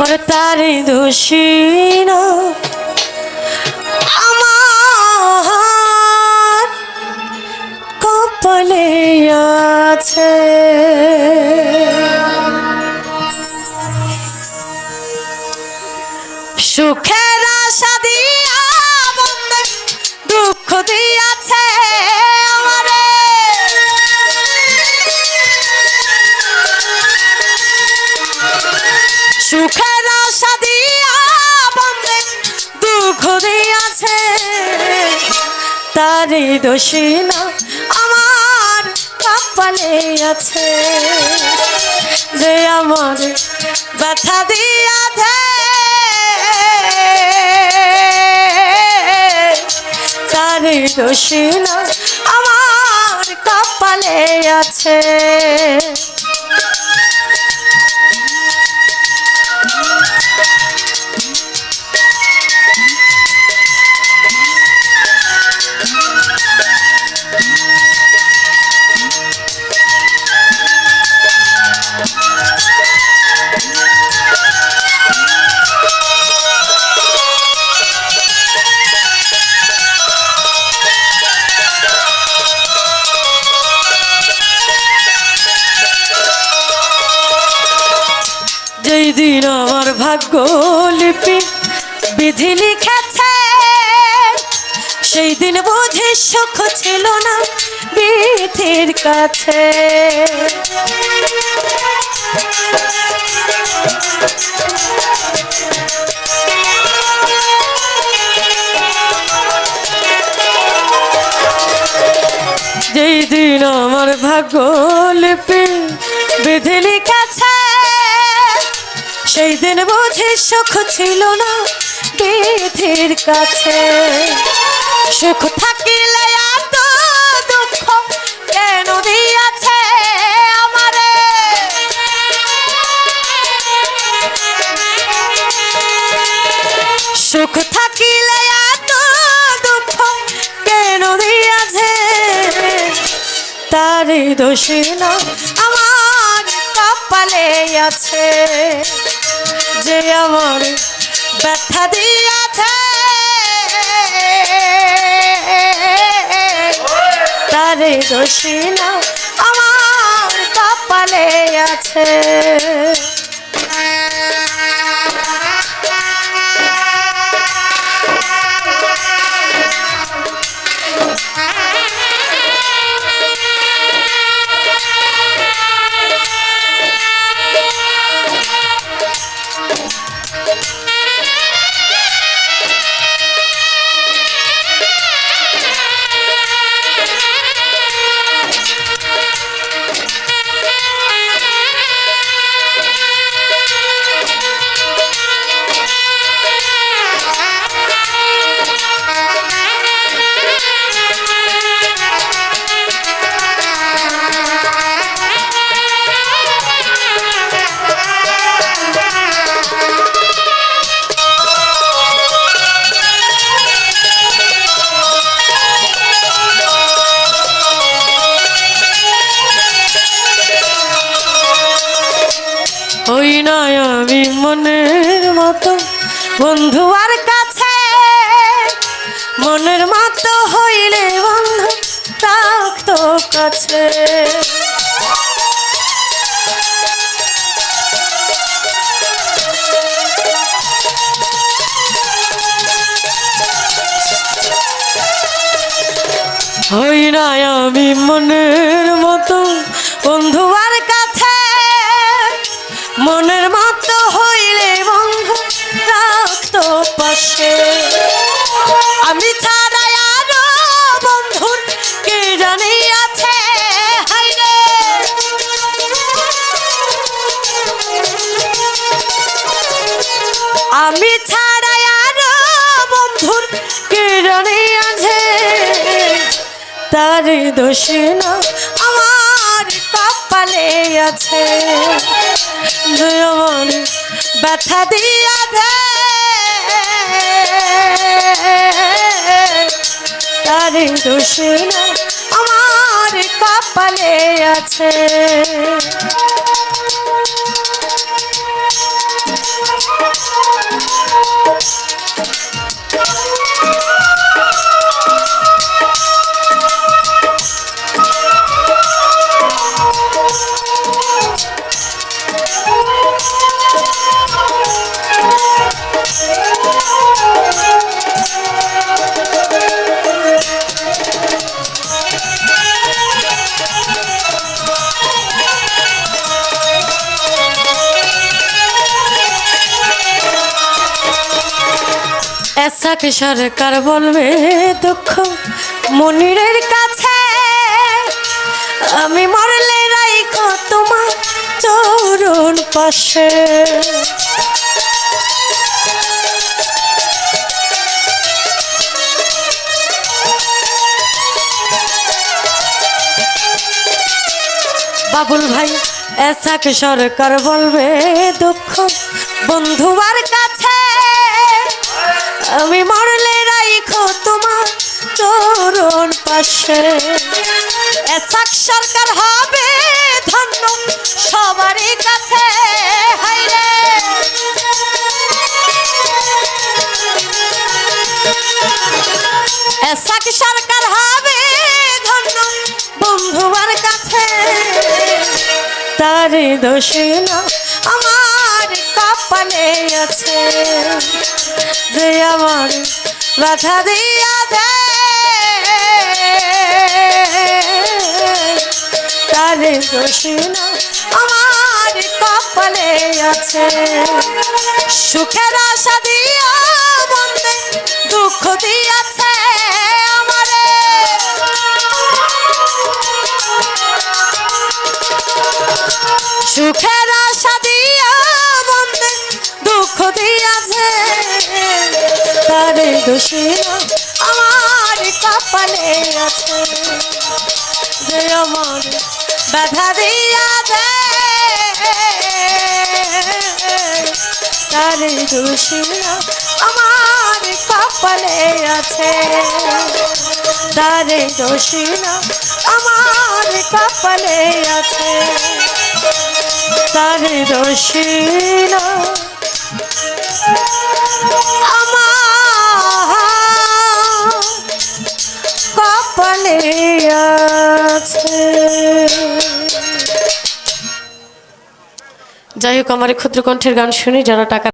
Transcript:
ওর তারে দোষী না। আমার কপালে আছে। সুখের আশা দিয়া দুঃখ দিয়াছে। সুখের আশা দিয়া বন্ধে দুঃখ দিয়াছে। তারই দোষী না আমার কপালে আছে। যে আমার ব্যথা দিয়া দে তারই দোষী না আমার কপালে আছে। দিন আমার ভাগ্য লিপি বিধি লিখেছে। সেই দিন বুঝি সুখ ছিল না বিধির কাছে। যেই দিন আমার ভাগ্য লিপি বিধি লিখেছে সেই দিন বুঝি সুখ ছিল না বিধির কাছে। সুখ থাকিলে এত দুঃখ কেন দিয়াছে আমারে? সুখ থাকিলে এত দুঃখ কেন দিয়াছে? তারই দোষী না আমার কপালে আছে। যে আমার ব্যথা দিয়াছে। তারে দোষী না আমার কপালে আছে। হই না আমি মনের মতো বন্ধু আর কাছে। মনের মতো হইলে বন্ধু রাখতো কাছে। হই না আমি মনের তার দোষ না আমার কপালে আছে। আমার ব্যথা দিয়া দে। তার দোষ না আমার কপালে আছে। এসাকে সরকার বলবে দুঃখ মনিরের কাছে। আমি মরলে রাইখো তোমার চরণ পাশে। বাবুল ভাই এসাকে সরকার বলবে দুঃখ বন্ধুবার কাছে। আমি মরলে রাইখো তোমার চরণ পাশে। এসাক সরকার হবে ধন্য, সবারই কাছে হাইরে। এসাক সরকার হবে ধন্য বন্ধুবার কাছে। তার দোষে না আমার আছে, যে আমার বাধা দিয়া দে। তার দোষে আমার কপালে আছে। সুখের আশা দিয়া বন্ধে দুঃখ দিয়াছে সুখের আশা দিয়া দিয়াছে। তারে দোষী আমার কপালে আছে। যে আমার বাধা দিয়া তারে দোষী আমার কপালে আছে। তারে দোষী আমার কপালে আছে। তার রসিনা যাই হোক আমার ক্ষুদ্র কণ্ঠের গান শুনি যারা টাকা